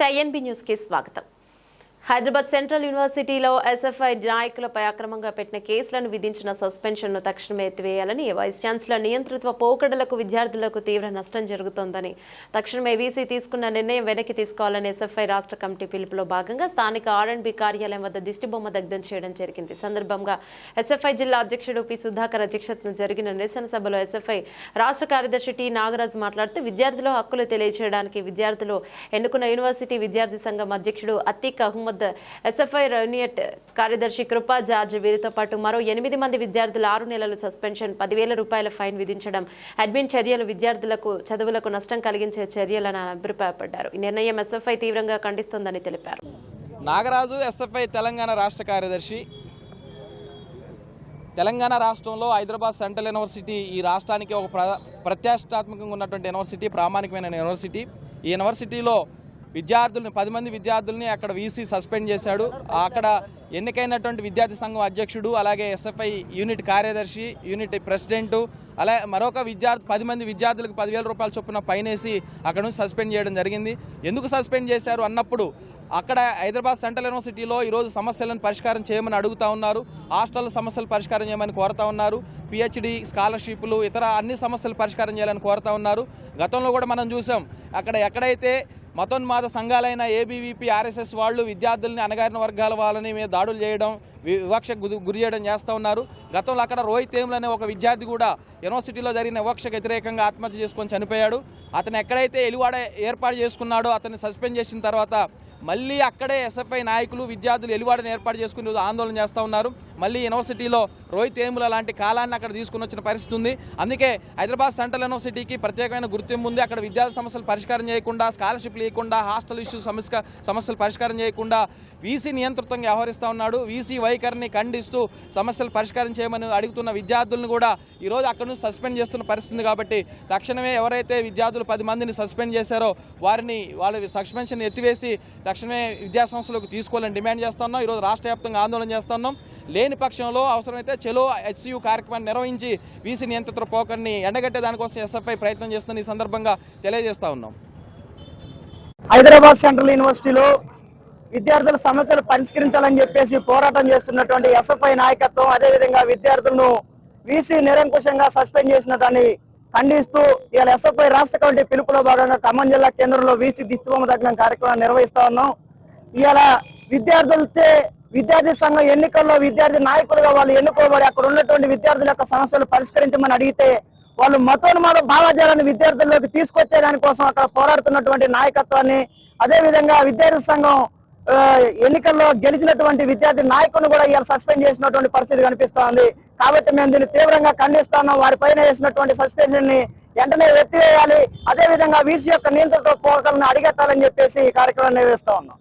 నమస్తే INB news కి స్వాగతం హైదరాబాద్ సెంట్రల్ యూనివర్సిటీలో ఎస్ఎఫ్ఐ నాయకులపై అక్రమంగా పెట్టిన కేసులను విధించిన సస్పెన్షన్ను తక్షణమే ఎత్తివేయాలని వైస్ ఛాన్సలర్ నియంతృత్వ పోకడలకు విద్యార్థులకు తీవ్ర నష్టం జరుగుతోందని. తక్షణమే వీసీ తీసుకున్న నిర్ణయం వెనక్కి తీసుకోవాలని ఎస్ఎఫ్ఐ రాష్ట్ర కమిటీ పిలుపులో భాగంగా స్థానిక ఆర్ఎండ్బి కార్యాలయం వద్ద దిష్టిబొమ్మ దగ్ధం చేయడం జరిగింది. సందర్భంగా ఎస్ఎఫ్ఐ జిల్లా అధ్యక్షుడు పి. సుధాకర్ అధ్యక్షతన జరిగిన నిరసన సభలో ఎస్ఎఫ్ఐ రాష్ట్ర కార్యదర్శి టి. నాగరాజు మాట్లాడుతూ విద్యార్థుల హక్కులు తెలియజేయడానికి విద్యార్థులు ఎన్నుకున్న యూనివర్సిటీ విద్యార్థి సంఘం అధ్యక్షుడు అతీక్ అహ్మద్ ఎస్ఎఫ్ఐ రెవెన్యూట్ కార్యదర్శి కృపా జార్జ్ వీరితో పాటు మరో ఎనిమిది మంది విద్యార్థులు ఆరు నెలలు సస్పెన్షన్ పదివేల రూపాయల ఫైన్ విధించడం అడ్మిన్ చర్యలు విద్యార్థులకు చదువులకు నష్టం కలిగించే చర్యలని అభిప్రాయపడ్డారు. ఈ నిర్ణయం ఎస్ఎఫ్ఐ తీవ్రంగా ఖండిస్తోందని తెలిపారు. నాగరాజు ఎస్ఎఫ్ఐ తెలంగాణ రాష్ట్ర కార్యదర్శి. తెలంగాణ రాష్ట్రంలో హైదరాబాద్ సెంట్రల్ యూనివర్సిటీ ఈ రాష్ట్రానికి ఒక ప్ర ప్రత్యాష్టాత్మకంగా ఉన్నటువంటి యూనివర్సిటీ ప్రామాణికమైన యూనివర్సిటీ. ఈ యూనివర్సిటీలో విద్యార్థుల్ని పది మంది విద్యార్థుల్ని అక్కడ వీసీ సస్పెండ్ చేశాడు. అక్కడ ఎన్నికైనటువంటి విద్యార్థి సంఘం అధ్యక్షుడు అలాగే ఎస్ఎఫ్ఐ యూనిట్ కార్యదర్శి యూనిట్ ప్రెసిడెంటు అలా మరొక విద్యార్థి పది మంది విద్యార్థులకు పదివేల రూపాయల చొప్పున పైనేసి అక్కడ నుంచి సస్పెండ్ చేయడం జరిగింది. ఎందుకు సస్పెండ్ చేశారు అన్నప్పుడు అక్కడ హైదరాబాద్ సెంట్రల్ యూనివర్సిటీలో ఈరోజు సమస్యలను పరిష్కారం చేయమని అడుగుతా ఉన్నారు. హాస్టల్ సమస్యలు పరిష్కారం చేయమని కోరుతా ఉన్నారు. పిహెచ్డి స్కాలర్షిప్లు ఇతర అన్ని సమస్యలు పరిష్కారం చేయాలని కోరుతా ఉన్నారు. గతంలో కూడా మనం చూసాం అక్కడ ఎక్కడైతే మతోన్మాద సంఘాలైన ఏబీవీపీ ఆర్ఎస్ఎస్ వాళ్ళు విద్యార్థుల్ని అణగారిన వర్గాల వాళ్ళని మీద దాడులు చేయడం వి- వివక్షకు గురి- చేయడం చేస్తూ ఉన్నారు. గతంలో అక్కడ రోహిత్ తేములు అనే ఒక విద్యార్థి కూడా యూనివర్సిటీలో జరిగిన వివక్షకు వ్యతిరేకంగా ఆత్మహత్య చేసుకొని చనిపోయాడు. అతను ఎక్కడైతే ఎలివాడ ఏర్పాటు చేసుకున్నాడో అతన్ని సస్పెండ్ చేసిన తర్వాత మళ్ళీ అక్కడే ఎస్ఎఫ్ఐ నాయకులు విద్యార్థులు ఎలువాడని ఏర్పాటు చేసుకుని ఆందోళన చేస్తూ ఉన్నారు. మళ్ళీ యూనివర్సిటీలో రోహిత్ ఏముల లాంటి కాలాన్ని అక్కడ తీసుకుని వచ్చిన పరిస్థితి ఉంది. అందుకే హైదరాబాద్ సెంట్రల్ యూనివర్సిటీకి ప్రత్యేకమైన గుర్తింపు ఉంది. అక్కడ విద్యార్థి సమస్యలు పరిష్కారం చేయకుండా స్కాలర్షిప్లు ఇవ్వకుండా హాస్టల్ ఇష్యూ సమస్య సమస్యలు పరిష్కారం చేయకుండా వీసీ నియంత్రితంగా వ్యవహరిస్తూ ఉన్నాడు. వీసీ వైఖరిని ఖండిస్తూ సమస్యలు పరిష్కారం చేయమని అడుగుతున్న విద్యార్థులను కూడా ఈరోజు అక్కడ నుంచి సస్పెండ్ చేస్తున్న పరిస్థితి కాబట్టి తక్షణమే ఎవరైతే విద్యార్థులు పది మందిని సస్పెండ్ చేశారో వారిని వాళ్ళ సస్పెన్షన్ ఎత్తివేసి తక్షణమే విద్యాసంస్థలకు తీసుకోవాలని డిమాండ్ చేస్తున్నాం. ఈరోజు రాష్ట్ర వ్యాప్తంగా ఆందోళన చేస్తున్నాం. లేని పక్షంలో అవసరమైతే చెలో హెచ్సియు కార్యక్రమాన్ని నిర్వహించి వీసీ నియంత్రిత పోకర్ని ఎండగట్టే దానికోసం ఎస్ఎఫ్ఐ ప్రయత్నం చేస్తున్న ఈ సందర్భంగా తెలియజేస్తా ఉన్నాం. హైదరాబాద్ సెంట్రల్ యూనివర్సిటీలో విద్యార్థుల సమస్యలు పరిష్కరించాలని చెప్పేసి పోరాటం చేస్తున్నటువంటి ఎస్ఎఫ్ఐ నాయకత్వం అదేవిధంగా విద్యార్థులను వీసీ నిరంకుశంగా సస్పెండ్ చేసిన దాన్ని ఖండిస్తూ ఇవాళ ఎస్ఎఫ్ఐ రాష్ట్ర కమిటీ పిలుపులో భాగంగా ఖమ్మం జిల్లా కేంద్రంలో వీసీ దిష్టిబొమ్మ దగ్గర కార్యక్రమాన్ని నిర్వహిస్తా ఉన్నాం. ఇవాళ విద్యార్థులచే విద్యార్థి సంఘం ఎన్నికల్లో విద్యార్థి నాయకులుగా వాళ్ళు ఎన్నుకోబడి అక్కడ ఉన్నటువంటి విద్యార్థుల యొక్క సమస్యలు పరిష్కరించమని అడిగితే వాళ్ళు మతోన్మాద భావజాలాన్ని విద్యార్థుల్లోకి తీసుకొచ్చే దానికోసం అక్కడ పోరాడుతున్నటువంటి నాయకత్వాన్ని అదే విధంగా విద్యార్థి సంఘం ఎన్నికల్లో గెలిచినటువంటి విద్యార్థి నాయకులను కూడా ఇవాళ సస్పెండ్ చేసినటువంటి పరిస్థితి కనిపిస్తోంది కాబట్టి మేము దీన్ని తీవ్రంగా ఖండిస్తున్నాం వారి పైన వేసినటువంటి సస్పెన్షన్ని వెంటనే ఎత్తివేయాలి. అదే విధంగా వీసీ యొక్క నియంత్రణ పోకలను అడిగెత్తాలని చెప్పేసి ఈ కార్యక్రమం నిర్వహిస్తా ఉన్నాం.